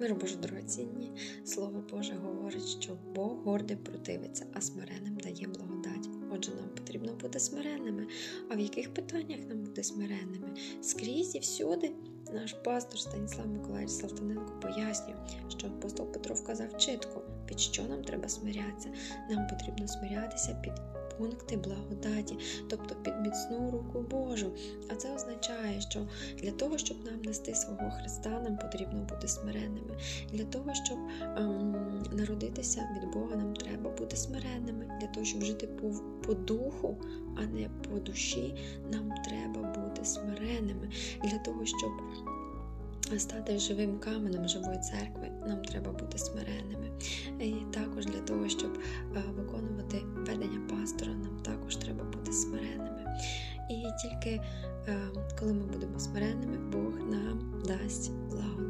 Мир Боже дорогоцінні, Слово Боже говорить, що Бог гордим противиться, а смиреним дає благодать. Отже, нам потрібно бути смиренними. А в яких питаннях нам бути смиренними? Скрізь і всюди. Наш пастор Станіслав Миколаївич Салтаненко пояснює, що апостол Петро вказав чітко, під що нам треба смирятися. Нам потрібно смирятися під пункти благодаті, тобто під міцну руку Божу. А це означає, що для того, щоб нам нести свого Христа, потрібно бути смиренними. Для того, щоб ем, народитися від Бога, нам треба бути смиренними. Для того, щоб жити по, по духу, а не по душі, нам треба бути смиренними. Для того, щоб стати живим каменем живої церкви, нам треба бути смиренними. І також треба бути смиреними. І тільки е, коли ми будемо смиренними, Бог нам дасть благодать.